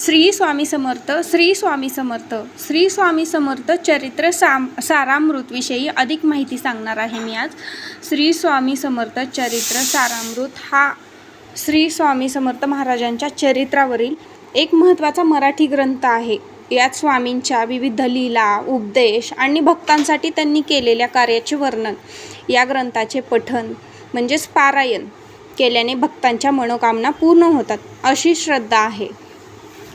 श्री स्वामी समर्थ श्री स्वामी समर्थ श्री स्वामी समर्थ चरित्र साम सारामृतविषयी अधिक माहिती सांगणार आहे मी आज. श्री स्वामी समर्थ चरित्र सारामृत हा श्री स्वामी समर्थ महाराजांच्या चरित्रावरील एक महत्त्वाचा मराठी ग्रंथ आहे. यात स्वामींच्या विविध लीला उपदेश आणि भक्तांसाठी त्यांनी केलेल्या कार्याचे वर्णन या ग्रंथाचे पठन म्हणजेच पारायण केल्याने भक्तांच्या मनोकामना पूर्ण होतात अशी श्रद्धा आहे.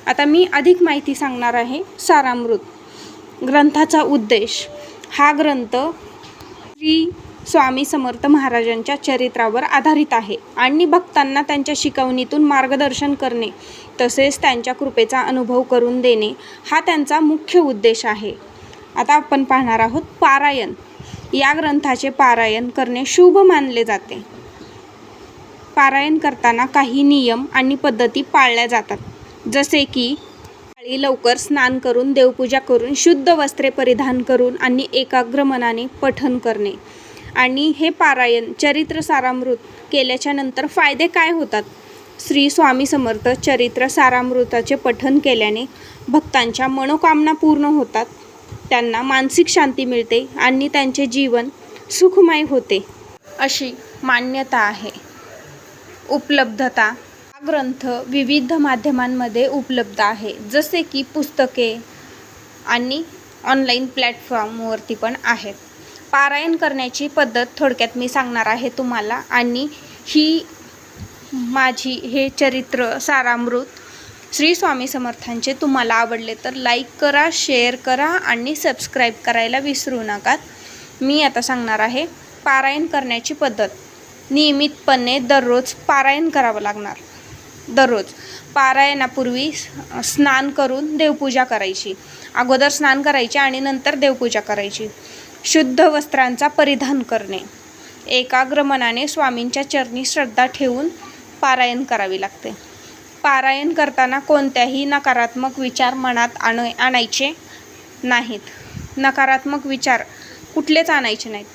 आता मी अधिक माहिती सांगणार आहे सारामृत ग्रंथाचा उद्देश. हा ग्रंथ श्री स्वामी समर्थ महाराजांच्या चरित्रावर आधारित आहे आणि भक्तांना त्यांच्या शिकवणीतून मार्गदर्शन करणे तसेच त्यांच्या कृपेचा अनुभव करून देणे हा त्यांचा मुख्य उद्देश आहे. आता आपण पाहणार आहोत पारायण. या ग्रंथाचे पारायण करणे शुभ मानले जाते. पारायण करताना काही नियम आणि पद्धती पाळल्या जातात. जसे की सकाळी लवकर स्नान करून देवपूजा करून शुद्ध वस्त्रे परिधान करून आणि एकाग्र मनाने पठन करणे. आणि हे पारायण चरित्र सारामृत केल्याच्यानंतर फायदे काय होतात? श्री स्वामी समर्थ चरित्र सारामृताचे पठन केल्याने भक्तांच्या मनोकामना पूर्ण होतात. त्यांना मानसिक शांती मिळते आणि त्यांचे जीवन सुखमय होते. अशी मान्यता आहे. उपलब्धता ग्रंथ विविध माध्यमांमध्ये उपलब्ध आहे. जसे की पुस्तके आणि ऑनलाईन प्लॅटफॉर्मवरती पण आहेत. पारायण करण्याची पद्धत थोडक्यात मी सांगणार आहे तुम्हाला. आणि ही माझी हे चरित्र सारामृत श्री स्वामी समर्थांचे तुम्हाला आवडले तर लाईक करा शेअर करा आणि सबस्क्राईब करायला विसरू नका. मी आता सांगणार आहे पारायण करण्याची पद्धत. नियमितपणे दररोज पारायण करावं लागणार. दररोज. पारायणापूर्वी स्नान करून देवपूजा करायची. अगोदर स्नान करायचे आणि नंतर देवपूजा करायची. शुद्ध वस्त्रांचा परिधान करणे. एकाग्र मनाने स्वामींच्या चरणी श्रद्धा ठेवून पारायण करावी लागते. पारायण करताना कोणत्याही नकारात्मक विचार मनात आण आणायचे नाहीत. नकारात्मक विचार कुठलेच आणायचे नाहीत.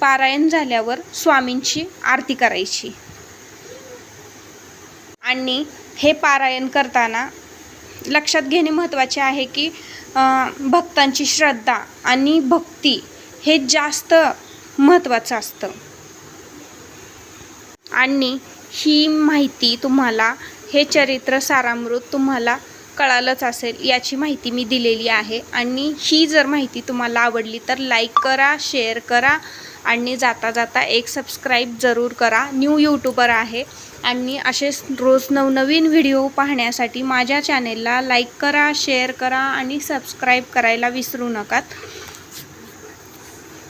पारायण झाल्यावर स्वामींची आरती करायची. आणि हे पारायण करताना लक्षात घेणे महत्त्वाचे आहे की भक्तांची श्रद्धा आणि भक्ती हे जास्त महत्त्वाचं असतं. आणि ही माहिती तुम्हाला हे चरित्र सारामृत तुम्हाला कळालंच असेल याची माहिती मी दिलेली आहे. आणि ही जर माहिती तुम्हाला आवडली तर लाईक करा शेअर करा आणि जाता जाता एक सबस्क्राईब जरूर करा. न्यू यूट्यूबर आहे. आणि असे रोज नवनवीन व्हिडिओ पाहण्यासाठी माझ्या चॅनेलला लाईक करा शेअर करा आणि सबस्क्राईब करायला विसरू नका.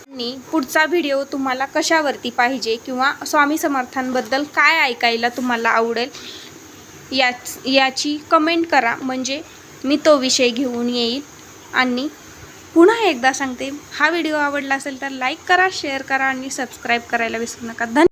आणि पुढचा व्हिडिओ तुम्हाला कशावरती पाहिजे किंवा स्वामी समर्थांबद्दल काय ऐकायला तुम्हाला आवडेल याच याची कमेंट करा. म्हणजे मी तो विषय घेऊन येईल. आणि पुन्हा एकदा सांगते हा व्हिडिओ आवडला असेल तर लाईक करा शेअर करा आणि सबस्क्राईब करायला विसरू नका. धन्यवाद.